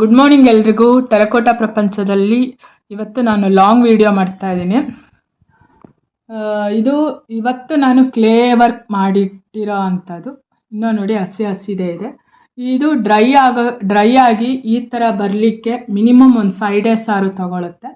Good morning ಎಲ್ರಿಗೂ. ಟೆರಕೋಟ ಪ್ರಪಂಚದಲ್ಲಿ ಇವತ್ತು ನಾನು ಲಾಂಗ್ ವಿಡಿಯೋ ಮಾಡ್ತಾ ಇದ್ದೀನಿ. ಇದು ಇವತ್ತು ನಾನು ಕ್ಲೇ ವರ್ಕ್ ಮಾಡಿಟ್ಟಿರೋ ಅಂಥದ್ದು. ಇನ್ನೂ ನೋಡಿ ಹಸಿ ಹಸಿದೇ ಇದೆ. ಇದು ಡ್ರೈ ಆಗ ಡ್ರೈ ಆಗಿ ಈ ಥರ ಬರಲಿಕ್ಕೆ ಮಿನಿಮಮ್ ಒಂದು ಫೈವ್ ಡೇಸ್ ಆರು ತಗೊಳುತ್ತೆ.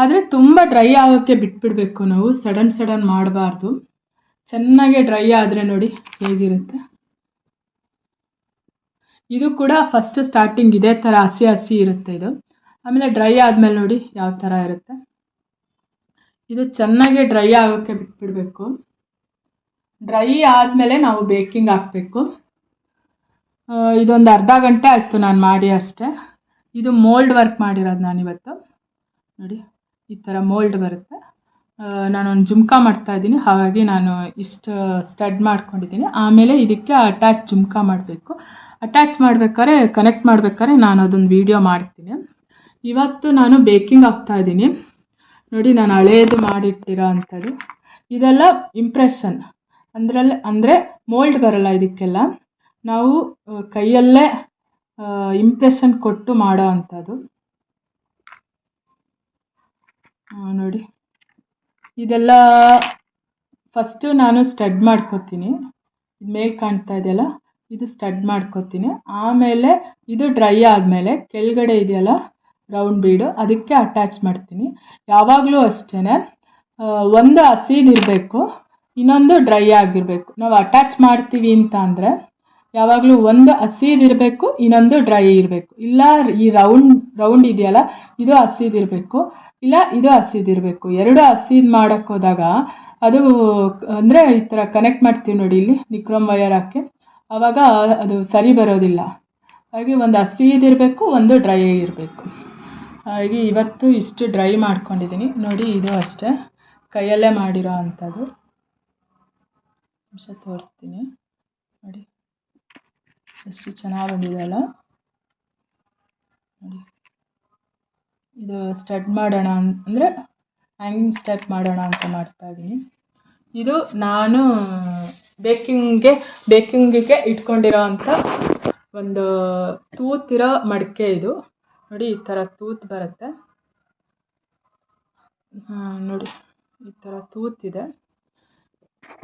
ಆದರೆ ತುಂಬ ಡ್ರೈ ಆಗೋಕ್ಕೆ ಬಿಟ್ಬಿಡಬೇಕು ನಾವು. ಸಡನ್ ಸಡನ್ ಮಾಡಬಾರ್ದು. ಚೆನ್ನಾಗೆ ಡ್ರೈ ಆದರೆ ನೋಡಿ ಹೇಗಿರುತ್ತೆ. ಇದು ಕೂಡ ಫಸ್ಟ್ ಸ್ಟಾರ್ಟಿಂಗ್ ಇದೇ ಥರ ಹಸಿ ಹಸಿ ಇರುತ್ತೆ ಇದು. ಆಮೇಲೆ ಡ್ರೈ ಆದಮೇಲೆ ನೋಡಿ ಯಾವ ಥರ ಇರುತ್ತೆ. ಇದು ಚೆನ್ನಾಗಿ ಡ್ರೈ ಆಗೋಕ್ಕೆ ಬಿಟ್ಬಿಡಬೇಕು. ಡ್ರೈ ಆದಮೇಲೆ ನಾವು ಬೇಕಿಂಗ್ ಹಾಕಬೇಕು. ಇದೊಂದು ಅರ್ಧ ಗಂಟೆ ಆಯಿತು ನಾನು ಮಾಡಿ ಅಷ್ಟೇ. ಇದು ಮೋಲ್ಡ್ ವರ್ಕ್ ಮಾಡಿರೋದು ನಾನಿವತ್ತು. ನೋಡಿ, ಈ ಥರ ಮೋಲ್ಡ್ ಬರುತ್ತೆ. ನಾನೊಂದು ಜುಮ್ಕಾ ಮಾಡ್ತಾ ಇದ್ದೀನಿ. ಹಾಗಾಗಿ ನಾನು ಇಷ್ಟು ಸ್ಟಡ್ ಮಾಡ್ಕೊಂಡಿದ್ದೀನಿ. ಆಮೇಲೆ ಇದಕ್ಕೆ ಅಟ್ಯಾಚ್ ಜುಮ್ಕಾ ಮಾಡಬೇಕು. ಅಟ್ಯಾಚ್ ಮಾಡ್ಬೇಕಾದ್ರೆ ಕನೆಕ್ಟ್ ಮಾಡ್ಬೇಕಾದ್ರೆ ನಾನು ಅದೊಂದು ವೀಡಿಯೋ ಮಾಡ್ತೀನಿ. ಇವತ್ತು ನಾನು ಬೇಕಿಂಗ್ ಆಗ್ತಾ ಇದ್ದೀನಿ. ನೋಡಿ, ನಾನು ಹಳೇದು ಮಾಡಿಟ್ಟಿರೋ ಅಂಥದ್ದು. ಇದೆಲ್ಲ ಇಂಪ್ರೆಷನ್ ಅಂದ್ರಲ್ಲಿ ಅಂದರೆ ಮೋಲ್ಡ್ ಬರಲ್ಲ ಇದಕ್ಕೆಲ್ಲ. ನಾವು ಕೈಯಲ್ಲೇ ಇಂಪ್ರೆಷನ್ ಕೊಟ್ಟು ಮಾಡೋ ಅಂಥದ್ದು. ನೋಡಿ. ಇದೆಲ್ಲ ಫಸ್ಟು ನಾನು ಸ್ಟಡ್ ಮಾಡ್ಕೋತೀನಿ. ಇದು ಮೇಲೆ ಕಾಣ್ತಾ ಇದೆಯಲ್ಲ? ಇದು ಸ್ಟಡ್ ಮಾಡ್ಕೋತೀನಿ. ಆಮೇಲೆ ಇದು ಡ್ರೈ ಆದಮೇಲೆ ಕೆಳಗಡೆ ಇದೆಯಲ್ಲ ರೌಂಡ್ ಬೀಡು ಅದಕ್ಕೆ ಅಟ್ಯಾಚ್ ಮಾಡ್ತೀನಿ. ಯಾವಾಗಲೂ ಅಷ್ಟೇ ಒಂದು ಹಸಿದಿರಬೇಕು ಇನ್ನೊಂದು ಡ್ರೈ ಆಗಿರಬೇಕು. ನಾವು ಅಟ್ಯಾಚ್ ಮಾಡ್ತೀವಿ ಅಂತ ಅಂದರೆ, ಯಾವಾಗಲೂ ಒಂದು ಹಸಿದಿರಬೇಕು ಇನ್ನೊಂದು ಡ್ರೈ ಇರಬೇಕು. ಇಲ್ಲ, ಈ ರೌಂಡ್ ರೌಂಡ್ ಇದೆಯಲ್ಲ, ಇದು ಹಸಿದಿರಬೇಕು ಇಲ್ಲ, ಇದು ಹಸಿದಿರಬೇಕು ಎರಡು ಹಸಿದು ಮಾಡೋಕ್ಕೋದಾಗ ಅದು, ಅಂದರೆ ಈ ಥರ ಕನೆಕ್ಟ್ ಮಾಡ್ತೀವಿ ನೋಡಿ ಇಲ್ಲಿ, ನಿಕ್ರೋಮ್ ವಯರ್ ಹಾಕಿ. ಆವಾಗ ಅದು ಸರಿ ಬರೋದಿಲ್ಲ. ಹಾಗೆ ಒಂದು ಹಸಿದಿರಬೇಕು ಒಂದು ಡ್ರೈ ಇರಬೇಕು. ಹಾಗೆ ಇವತ್ತು ಇಷ್ಟು ಡ್ರೈ ಮಾಡ್ಕೊಂಡಿದ್ದೀನಿ. ನೋಡಿ, ಇದು ಅಷ್ಟೇ. ಕೈಯಲ್ಲೇ ಮಾಡಿರೋ ಅಂಥದ್ದು. ನಿಮಿಷ ತೋರಿಸ್ತೀನಿ. ನೋಡಿ. ಎಷ್ಟು ಚೆನ್ನಾಗಿ ಬಂದಿದೆಯಲ್ಲ ನೋಡಿ. ಇದು ಸ್ಟಡ್ ಮಾಡೋಣ ಅಂದರೆ ಹ್ಯಾಂಗಿಂಗ್ ಸ್ಟೆಪ್ ಮಾಡೋಣ ಅಂತ ಮಾಡ್ತಾ ಇದ್ದೀನಿ ಇದು ನಾನು ಬೇಕಿಂಗ್ಗೆ, ಬೇಕಿಂಗಿಗೆ ಇಟ್ಕೊಂಡಿರೋ ಅಂಥ ಒಂದು ತೂತಿರೋ ಮಡಿಕೆ ಇದು. ನೋಡಿ, ಈ ಥರ ತೂತು ಬರುತ್ತೆ. ನೋಡಿ, ಈ ಥರ ತೂತಿದೆ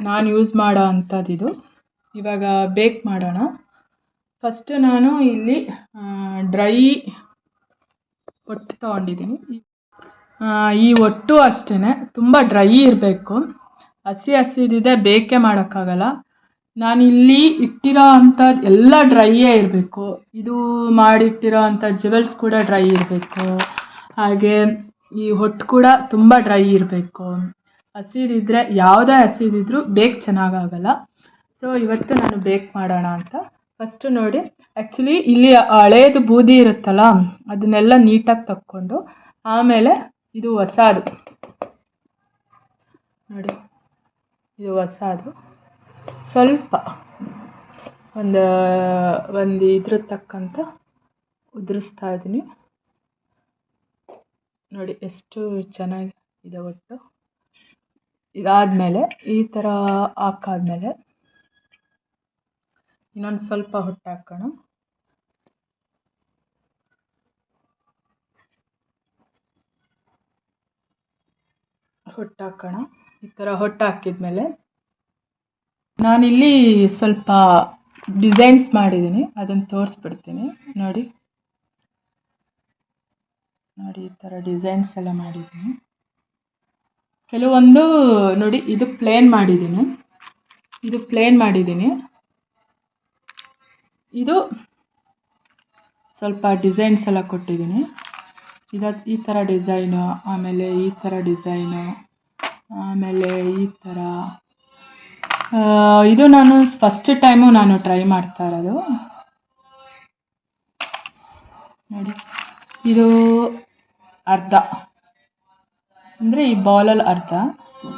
ನಾನು ಯೂಸ್ ಮಾಡೋ ಅಂಥದ್ದು ಇದು. ಇವಾಗ ಬೇಕ್ ಮಾಡೋಣ. ಫಸ್ಟ್ ನಾನು ಇಲ್ಲಿ ಡ್ರೈ ಒಟ್ಟು ತೊಗೊಂಡಿದ್ದೀನಿ. ಈ ಒಟ್ಟು ಅಷ್ಟೇ ತುಂಬ ಡ್ರೈ ಇರಬೇಕು. ಹಸಿ ಹಸಿದಿದೆ, ಬೇಕೇ ಮಾಡೋಕ್ಕಾಗಲ್ಲ. ನಾನಿಲ್ಲಿ ಇಟ್ಟಿರೋ ಅಂಥದ್ದು ಎಲ್ಲ ಡ್ರೈಯೇ ಇರಬೇಕು. ಇದು ಮಾಡಿಟ್ಟಿರೋ ಅಂಥ ಜುವೆಲ್ಸ್ ಕೂಡ ಡ್ರೈ ಇರಬೇಕು. ಹಾಗೆ ಈ ಹೊಟ್ಟು ಕೂಡ ತುಂಬ ಡ್ರೈ ಇರಬೇಕು. ಹಸಿದಿದ್ರೆ ಯಾವುದೇ ಹಸಿದಿದ್ರೂ ಬೇಕ್ ಚೆನ್ನಾಗಾಗಲ್ಲ. ಸೊ, ಇವತ್ತು ನಾನು ಬೇಕ್ ಮಾಡೋಣ ಅಂತ. ಫಸ್ಟು ನೋಡಿ ಆ್ಯಕ್ಚುಲಿ ಇಲ್ಲಿ ಹಳೇದು ಬೂದಿ ಇರುತ್ತಲ್ಲ, ಅದನ್ನೆಲ್ಲ ನೀಟಾಗಿ ತಕ್ಕೊಂಡು, ಆಮೇಲೆ ಇದು ಹೊಸದು. ನೋಡಿ. ಇದು ಹೊಸದು ಸ್ವಲ್ಪ ಒಂದು ಒಂದು ಇದ್ರ ತಕ್ಕಂತ ಉದುರಿಸ್ತಾ ಇದ್ದೀನಿ. ನೋಡಿ ಎಷ್ಟು ಚೆನ್ನಾಗಿ ಇದೆ ಒಟ್ಟು. ಇದಾದಮೇಲೆ ಈ ಥರ ಹಾಕಾದ್ಮೇಲೆ ಇನ್ನೊಂದು ಸ್ವಲ್ಪ ಹೊಟ್ಟು ಹಾಕೋಣ. ಹೊಟ್ಟು ಹಾಕೋಣ. ಈ ಥರ ಹೊಟ್ಟು ಹಾಕಿದ್ಮೇಲೆ ನಾನಿಲ್ಲಿ ಸ್ವಲ್ಪ ಡಿಸೈನ್ಸ್ ಮಾಡಿದ್ದೀನಿ. ಅದನ್ನು ತೋರಿಸ್ಬಿಡ್ತೀನಿ. ನೋಡಿ. ನೋಡಿ ಈ ಥರ ಡಿಸೈನ್ಸ್ ಎಲ್ಲ ಮಾಡಿದ್ದೀನಿ. ಕೆಲವೊಂದು ನೋಡಿ, ಇದು ಪ್ಲೇನ್ ಮಾಡಿದ್ದೀನಿ. ಇದು ಪ್ಲೇನ್ ಮಾಡಿದ್ದೀನಿ. ಇದು ಸ್ವಲ್ಪ ಡಿಸೈನ್ಸ್ ಎಲ್ಲ ಕೊಟ್ಟಿದ್ದೀನಿ. ಇದು ಈ ಥರ ಡಿಸೈನು ಆಮೇಲೆ ಈ ಥರ ಡಿಸೈನು ಆಮೇಲೆ ಈ ಥರ. ಇದು ನಾನು ಫಸ್ಟ್ ಟೈಮು ನಾನು ಟ್ರೈ ಮಾಡ್ತಾ ಇರೋದು. ನೋಡಿ, ಇದು ಅರ್ಧ. ಅಂದರೆ ಈ ಬಾಲಲ್ಲಿ ಅರ್ಧ.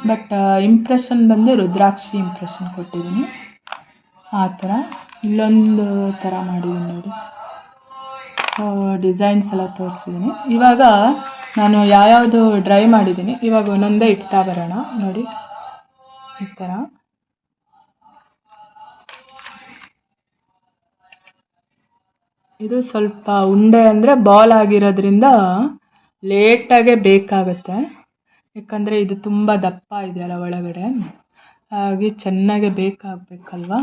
ಬಟ್ ಇಂಪ್ರೆಷನ್ ಬಂದು ರುದ್ರಾಕ್ಷಿ ಇಂಪ್ರೆಷನ್ ಕೊಟ್ಟಿದ್ದೀನಿ. ಆ ಥರ. ಇಲ್ಲೊಂದು ಥರ ಮಾಡಿದ್ದೀನಿ ನೋಡಿ. ಸೊ ಡಿಸೈನ್ಸ್ ಎಲ್ಲ ತೋರಿಸಿದ್ದೀನಿ. ಇವಾಗ ನಾನು ಯಾವ್ಯಾವುದು ಡ್ರೈ ಮಾಡಿದ್ದೀನಿ, ಇವಾಗ ಒಂದೊಂದೇ ಇಡ್ತಾ ಬರೋಣ, ನೋಡಿ. ಈ ಥರ ಇದು ಸ್ವಲ್ಪ ಉಂಡೆ ಅಂದರೆ ಬಾಲ್ ಆಗಿರೋದ್ರಿಂದ ಲೇಟಾಗೆ ಬೇಕಾಗುತ್ತೆ. ಯಾಕಂದರೆ ಇದು ತುಂಬ ದಪ್ಪ ಇದೆಯಲ್ಲ ಒಳಗಡೆ. ಹಾಗೆ ಚೆನ್ನಾಗೆ ಬೇಕಾಗಬೇಕಲ್ವಾ?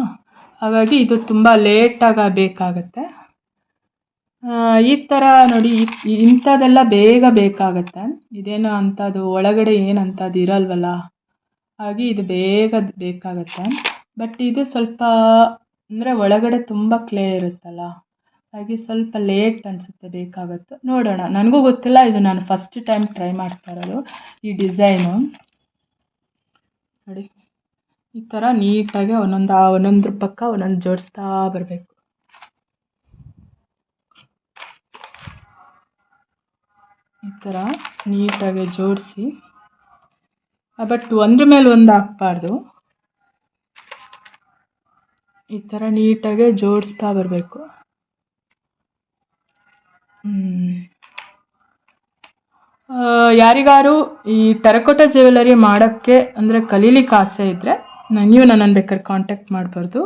ಹಾಗಾಗಿ ಇದು ತುಂಬ ಲೇಟಾಗಿ ಬೇಕಾಗುತ್ತೆ. ಈ ಥರ ನೋಡಿ ಇಂಥದ್ದೆಲ್ಲ ಬೇಗ ಬೇಕಾಗುತ್ತೆ. ಇದೇನು ಅಂಥದ್ದು, ಒಳಗಡೆ ಏನು ಅಂಥದ್ದು ಇರಲ್ವಲ್ಲ. ಹಾಗೆ ಇದು ಬೇಗ ಬೇಕಾಗುತ್ತೆ. ಬಟ್ ಇದು ಸ್ವಲ್ಪ, ಅಂದರೆ ಒಳಗಡೆ ತುಂಬ ಕ್ಲೇ ಇರುತ್ತಲ್ಲ. ಹಾಗೆ ಸ್ವಲ್ಪ ಲೇಟ್ ಅನಿಸುತ್ತೆ ಬೇಕಾಗುತ್ತೆ. ನೋಡೋಣ. ನನಗೂ ಗೊತ್ತಿಲ್ಲ, ಇದು ನಾನು ಫಸ್ಟ್ ಟೈಮ್ ಟ್ರೈ ಮಾಡ್ತಾ ಇರೋದು, ಈ ಡಿಸೈನು ನೋಡಿ. ಈ ಥರ ನೀಟಾಗಿ ಒಂದೊಂದು ಒಂದೊಂದ್ರ ಪಕ್ಕ ಒಂದೊಂದು ಜೋಡಿಸ್ತಾ ಬರಬೇಕು. ಈ ಥರ ನೀಟಾಗಿ ಜೋಡಿಸಿ. ಬಟ್ ಒಂದ್ರ ಮೇಲೆ ಒಂದು ಹಾಕ್ಬಾರ್ದು. ಈ ಥರ ನೀಟಾಗೆ ಜೋಡಿಸ್ತಾ ಬರಬೇಕು. ಯಾರಿಗಾರು ಈ ಟೆರಕೋಟ ಜ್ಯುವೆಲರಿ ಮಾಡೋಕ್ಕೆ ಅಂದರೆ ಕಲೀಲಿಕ್ಕೆ ಆಸೆ ಇದ್ದರೆ ನೀವು ನನ್ನನ್ನು ಬೇಕಾದ್ರೆ ಕಾಂಟ್ಯಾಕ್ಟ್ ಮಾಡಬಾರ್ದು.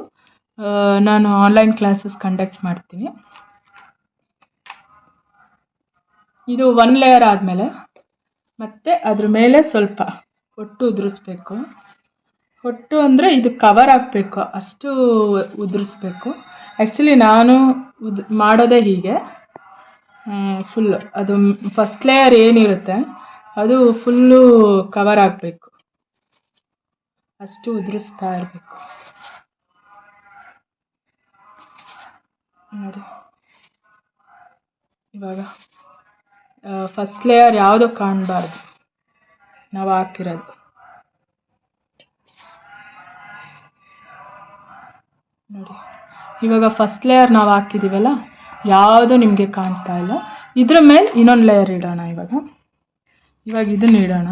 ನಾನು ಆನ್ಲೈನ್ ಕ್ಲಾಸಸ್ ಕಂಡಕ್ಟ್ ಮಾಡ್ತೀನಿ. ಇದು ಒನ್ ಲೇಯರ್ ಆದಮೇಲೆ, ಮತ್ತೆ ಅದ್ರ ಮೇಲೆ ಸ್ವಲ್ಪ ಹೊಟ್ಟು ಉದುರಿಸ್ಬೇಕು. ಹೊಟ್ಟು ಅಂದರೆ ಇದು ಕವರ್ ಆಗಬೇಕು ಅಷ್ಟು ಉದುರಿಸ್ಬೇಕು. ಆ್ಯಕ್ಚುಲಿ ನಾನು ಉದ್, ಮಾಡೋದೇ ಹೀಗೆ. ಫುಲ್ ಅದು ಫಸ್ಟ್ ಲೇಯರ್ ಏನಿರುತ್ತೆ, ಅದು ಫುಲ್ಲು ಕವರ್ ಆಗಬೇಕು ಅಷ್ಟು ಉದುರಿಸ್ತಾ ಇರಬೇಕು. ನೋಡಿ. ಇವಾಗ ಫಸ್ಟ್ ಲೇಯರ್ ಯಾವುದೂ ಕಾಣಬಾರ್ದು. ನಾವು ಹಾಕಿರೋದು. ನೋಡಿ. ಇವಾಗ ಫಸ್ಟ್ ಲೇಯರ್ ನಾವು ಹಾಕಿದ್ದೀವಲ್ಲ ಯಾವುದು ನಿಮಗೆ ಕಾಣ್ತಾ ಇಲ್ಲ. ಇದ್ರ ಮೇಲೆ ಇನ್ನೊಂದು ಲೇಯರ್ ಇಡೋಣ ಇವಾಗ. ಇವಾಗ ಇದನ್ನ ಇಡೋಣ.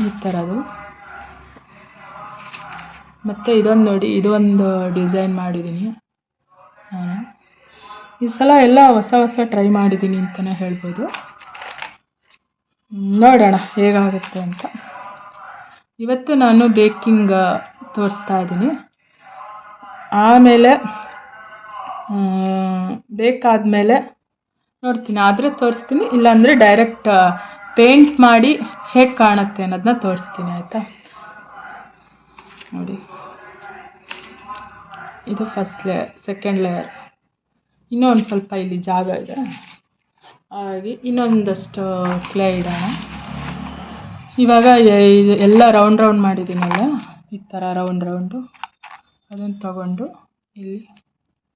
ಈ ಥರದ್ದು ಮತ್ತು ಇದೊಂದು ನೋಡಿ, ಇದೊಂದು ಡಿಸೈನ್ ಮಾಡಿದ್ದೀನಿ ನಾನು. ಈ ಸಲ ಎಲ್ಲ ಹೊಸ ಹೊಸ ಟ್ರೈ ಮಾಡಿದ್ದೀನಿ ಅಂತಲೇ ಹೇಳ್ಬೋದು. ನೋಡೋಣ ಹೇಗಾಗುತ್ತೆ ಅಂತ. ಇವತ್ತು ನಾನು ಬೇಕಿಂಗ್ ತೋರಿಸ್ತಾ ಇದ್ದೀನಿ. ಆಮೇಲೆ ಬೇಕಾದಮೇಲೆ ನೋಡ್ತೀನಿ. ಆದರೆ ತೋರಿಸ್ತೀನಿ, ಇಲ್ಲಾಂದರೆ ಡೈರೆಕ್ಟ್ ಪೇಂಟ್ ಮಾಡಿ ಹೇಗೆ ಕಾಣುತ್ತೆ ಅನ್ನೋದನ್ನ ತೋರಿಸ್ತೀನಿ, ಆಯಿತಾ? ನೋಡಿ. ಇದು ಫಸ್ಟ್ ಲೇಯರ್ ಸೆಕೆಂಡ್ ಲೇಯರ್ ಇನ್ನೂ ಒಂದು ಸ್ವಲ್ಪ ಇಲ್ಲಿ ಜಾಗ ಇದೆ. ಹಾಗೆ ಇನ್ನೊಂದಷ್ಟು ಕ್ಲೇ ಇದೆ ಇವಾಗ ಇದು ಎಲ್ಲ ರೌಂಡ್ ರೌಂಡ್ ಮಾಡಿದ್ದೀನಲ್ಲ, ಈ ಥರ ರೌಂಡ್ ರೌಂಡು ಅದನ್ನು ತಗೊಂಡು ಇಲ್ಲಿ,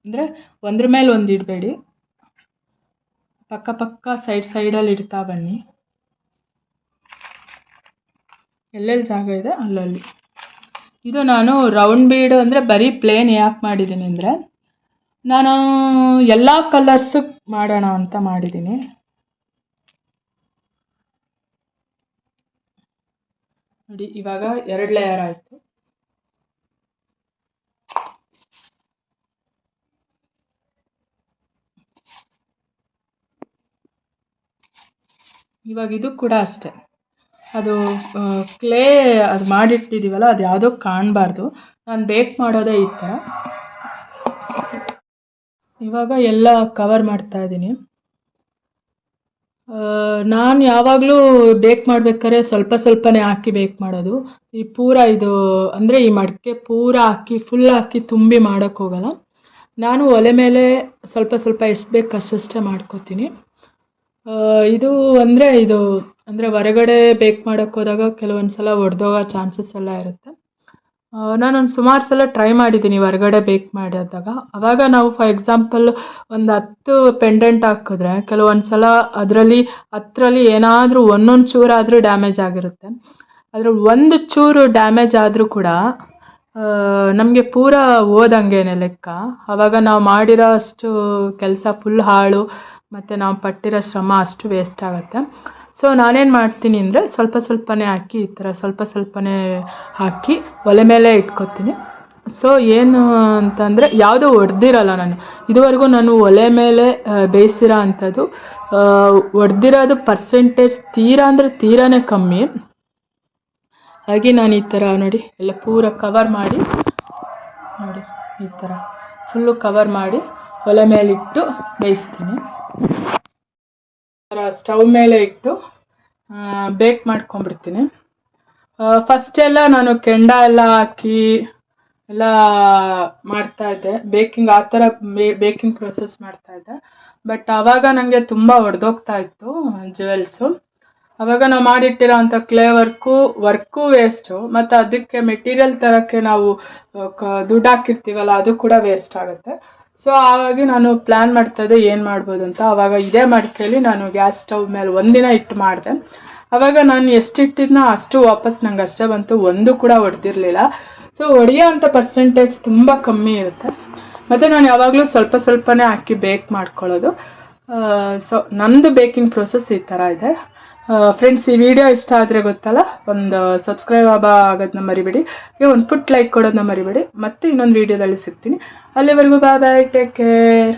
ಅಂದರೆ ಒಂದ್ರ ಮೇಲೆ ಒಂದು ಇಡಬೇಡಿ. ಪಕ್ಕ ಪಕ್ಕ ಸೈಡ್ ಸೈಡಲ್ಲಿ ಇಡ್ತಾ ಬನ್ನಿ. ಎಲ್ಲೆಲ್ಲಿ ಜಾಗ ಇದೆ ಅಲ್ಲಲ್ಲಿ. ಇದು ನಾನು ರೌಂಡ್ ಬೀಡು ಅಂದರೆ ಬರೀ ಪ್ಲೇನ್ ಯಾಕೆ ಮಾಡಿದ್ದೀನಿ ಅಂದರೆ ನಾನು ಎಲ್ಲ ಕಲರ್ಸು ಮಾಡೋಣ ಅಂತ ಮಾಡಿದ್ದೀನಿ. ನೋಡಿ, ಇವಾಗ ಎರಡು ಲೇಯರ್ ಆಯಿತು. ಇವಾಗ ಇದು ಕೂಡ ಅಷ್ಟೆ. ಅದು ಕ್ಲೇ ಅದು ಮಾಡಿಟ್ಟಿದ್ದೀವಲ್ಲ ಅದು ಯಾವುದೋ ಕಾಣಬಾರ್ದು. ನಾನು ಬೇಕ್ ಮಾಡೋದೇ ಈ ಇವಾಗ ಎಲ್ಲ ಕವರ್ ಮಾಡ್ತಾ ಇದ್ದೀನಿ. ನಾನು ಯಾವಾಗಲೂ ಬೇಕ್ ಮಾಡ್ಬೇಕಾದ್ರೆ ಸ್ವಲ್ಪ ಸ್ವಲ್ಪನೇ ಹಾಕಿ ಬೇಕ್ ಮಾಡೋದು. ಈ ಪೂರ ಇದು, ಅಂದರೆ ಈ ಮಡಿಕೆ ಪೂರ ಹಾಕಿ ಫುಲ್ ಹಾಕಿ ತುಂಬಿ ಮಾಡೋಕ್ಕೋಗಲ್ಲ ನಾನು ಒಲೆ ಮೇಲೆ ಸ್ವಲ್ಪ ಸ್ವಲ್ಪ ಎಷ್ಟು ಬೇಕು ಅಷ್ಟಷ್ಟೇ ಮಾಡ್ಕೋತೀನಿ. ಇದು ಅಂದರೆ ಇದು, ಅಂದರೆ ಹೊರಗಡೆ ಬೇಕ್ ಮಾಡೋಕ್ಕೋದಾಗ ಕೆಲವೊಂದು ಸಲ ಒಡೆದೋಗೋ ಚಾನ್ಸಸ್ ಎಲ್ಲ ಇರುತ್ತೆ. ನಾನೊಂದು ಸುಮಾರು ಸಲ ಟ್ರೈ ಮಾಡಿದ್ದೀನಿ ಹೊರ್ಗಡೆ ಬೇಕ್ ಮಾಡಿದಾಗ ಅವಾಗ ನಾವು ಫಾರ್ ಎಕ್ಸಾಂಪಲ್ ಒಂದು ಹತ್ತು ಪೆಂಡೆಂಟ್ ಹಾಕಿದ್ರೆ, ಕೆಲವೊಂದು ಸಲ ಅದರಲ್ಲಿ ಹತ್ತರಲ್ಲಿ ಏನಾದರೂ ಒಂದೊಂದು ಚೂರಾದರೂ ಡ್ಯಾಮೇಜ್ ಆಗಿರುತ್ತೆ. ಅದ್ರಲ್ಲಿ ಒಂದು ಚೂರು ಡ್ಯಾಮೇಜ್ ಆದರೂ ಕೂಡ ನಮಗೆ ಪೂರ ಹೋದಂಗೇನೆ ಲೆಕ್ಕ. ಅವಾಗ ನಾವು ಮಾಡಿರೋ ಅಷ್ಟು ಕೆಲಸ ಫುಲ್ ಹಾಳು, ಮತ್ತು ನಾವು ಪಟ್ಟಿರೋ ಶ್ರಮ ಅಷ್ಟು ವೇಸ್ಟ್ ಆಗುತ್ತೆ. ಸೊ ನಾನೇನು ಮಾಡ್ತೀನಿ ಅಂದರೆ ಸ್ವಲ್ಪ ಸ್ವಲ್ಪನೇ ಹಾಕಿ ಈ ಥರ ಸ್ವಲ್ಪ ಸ್ವಲ್ಪನೇ ಹಾಕಿ ಒಲೆ ಮೇಲೆ ಇಟ್ಕೊತೀನಿ. ಸೊ ಏನು ಅಂತಂದರೆ ಯಾವುದೂ ಒಡೆದಿರಲ್ಲ ನಾನು. ಇದುವರೆಗೂ ನಾನು ಒಲೆ ಮೇಲೆ ಬೇಯಿಸಿರೋ ಅಂಥದ್ದು ಒಡೆದಿರೋದು ಪರ್ಸೆಂಟೇಜ್ ತೀರಾ ಅಂದರೆ ತೀರಾನೇ ಕಮ್ಮಿ. ಹಾಗೆ ನಾನು ಈ ಥರ ನೋಡಿ, ಎಲ್ಲ ಪೂರ ಕವರ್ ಮಾಡಿ, ನೋಡಿ ಈ ಥರ ಫುಲ್ಲು ಕವರ್ ಮಾಡಿ ಒಲೆ ಮೇಲಿಟ್ಟು ಬೇಯಿಸ್ತೀನಿ. ಸ್ಟವ್ ಮೇಲೆ ಇಟ್ಟು ಬೇಕ್ ಮಾಡ್ಕೊಂಡ್ಬಿಡ್ತೀನಿ. ಫಸ್ಟ್ ಎಲ್ಲ ನಾನು ಕೆಂಡ ಎಲ್ಲ ಹಾಕಿ ಎಲ್ಲ ಮಾಡ್ತಾ ಇದ್ದೆ. ಬೇಕಿಂಗ್ ಆ ಥರ ಬೇಕಿಂಗ್ ಪ್ರೊಸೆಸ್ ಮಾಡ್ತಾ ಇದ್ದೆ. ಬಟ್ ಆವಾಗ ನನಗೆ ತುಂಬ ಒಡೆದೋಗ್ತಾ ಇತ್ತು ಜುವೆಲ್ಸು ಅವಾಗ ನಾವು ಮಾಡಿಟ್ಟಿರೋ ಅಂಥ ಕ್ಲೇ ವರ್ಕು ವರ್ಕು ವೇಸ್ಟು ಮತ್ತು ಅದಕ್ಕೆ ಮೆಟೀರಿಯಲ್ ತರೋಕ್ಕೆ ನಾವು ದುಡ್ಡು ಹಾಕಿರ್ತೀವಲ್ಲ, ಅದು ಕೂಡ ವೇಸ್ಟ್ ಆಗುತ್ತೆ. ಸೊ ಹಾಗಾಗಿ ನಾನು ಪ್ಲ್ಯಾನ್ ಮಾಡ್ತಾ ಇದ್ದೆ ಏನು ಮಾಡ್ಬೋದು ಅಂತ. ಆವಾಗ ಇದೇ ಮಡಿಕೆಯಲ್ಲಿ ನಾನು ಗ್ಯಾಸ್ ಸ್ಟವ್ ಮೇಲೆ ಒಂದಿನ ಇಟ್ಟು ಮಾಡಿದೆ. ಅವಾಗ ನಾನು ಎಷ್ಟು ಇಟ್ಟಿದ್ನ ಅಷ್ಟು ವಾಪಸ್ ನಂಗೆ ಅಷ್ಟೇ ಬಂತು. ಒಂದು ಕೂಡ ಹೊಡೆದಿರಲಿಲ್ಲ ಸೊ ಹೊಡೆಯೋ ಅಂಥ ಪರ್ಸೆಂಟೇಜ್ ತುಂಬ ಕಮ್ಮಿ ಇರುತ್ತೆ. ಮತ್ತು ನಾನು ಯಾವಾಗಲೂ ಸ್ವಲ್ಪ ಸ್ವಲ್ಪನೇ ಹಾಕಿ ಬೇಕ್ ಮಾಡ್ಕೊಳ್ಳೋದು. ಸೊ ನಂದು ಬೇಕಿಂಗ್ ಪ್ರೊಸೆಸ್ ಈ ಥರ ಇದೆ. ಫ್ರೆಂಡ್ಸ್ ಈ ವಿಡಿಯೋ ಇಷ್ಟ ಆದರೆ ಗೊತ್ತಲ್ಲ? ಒಂದು ಸಬ್ಸ್ಕ್ರೈಬ್ ಆಗ ಆಗೋದನ್ನ ಮರಿಬೇಡಿ. ಒಂದು ಪುಟ್ ಲೈಕ್ ಕೊಡೋದನ್ನ ಮರಿಬೇಡಿ. ಮತ್ತೆ ಇನ್ನೊಂದು ವಿಡಿಯೋದಲ್ಲಿ ಸಿಗ್ತೀನಿ. ಅಲ್ಲಿವರೆಗೂ ಬಾಯ್ ಬಾಯ್ ಟೇಕ್ ಕೇರ್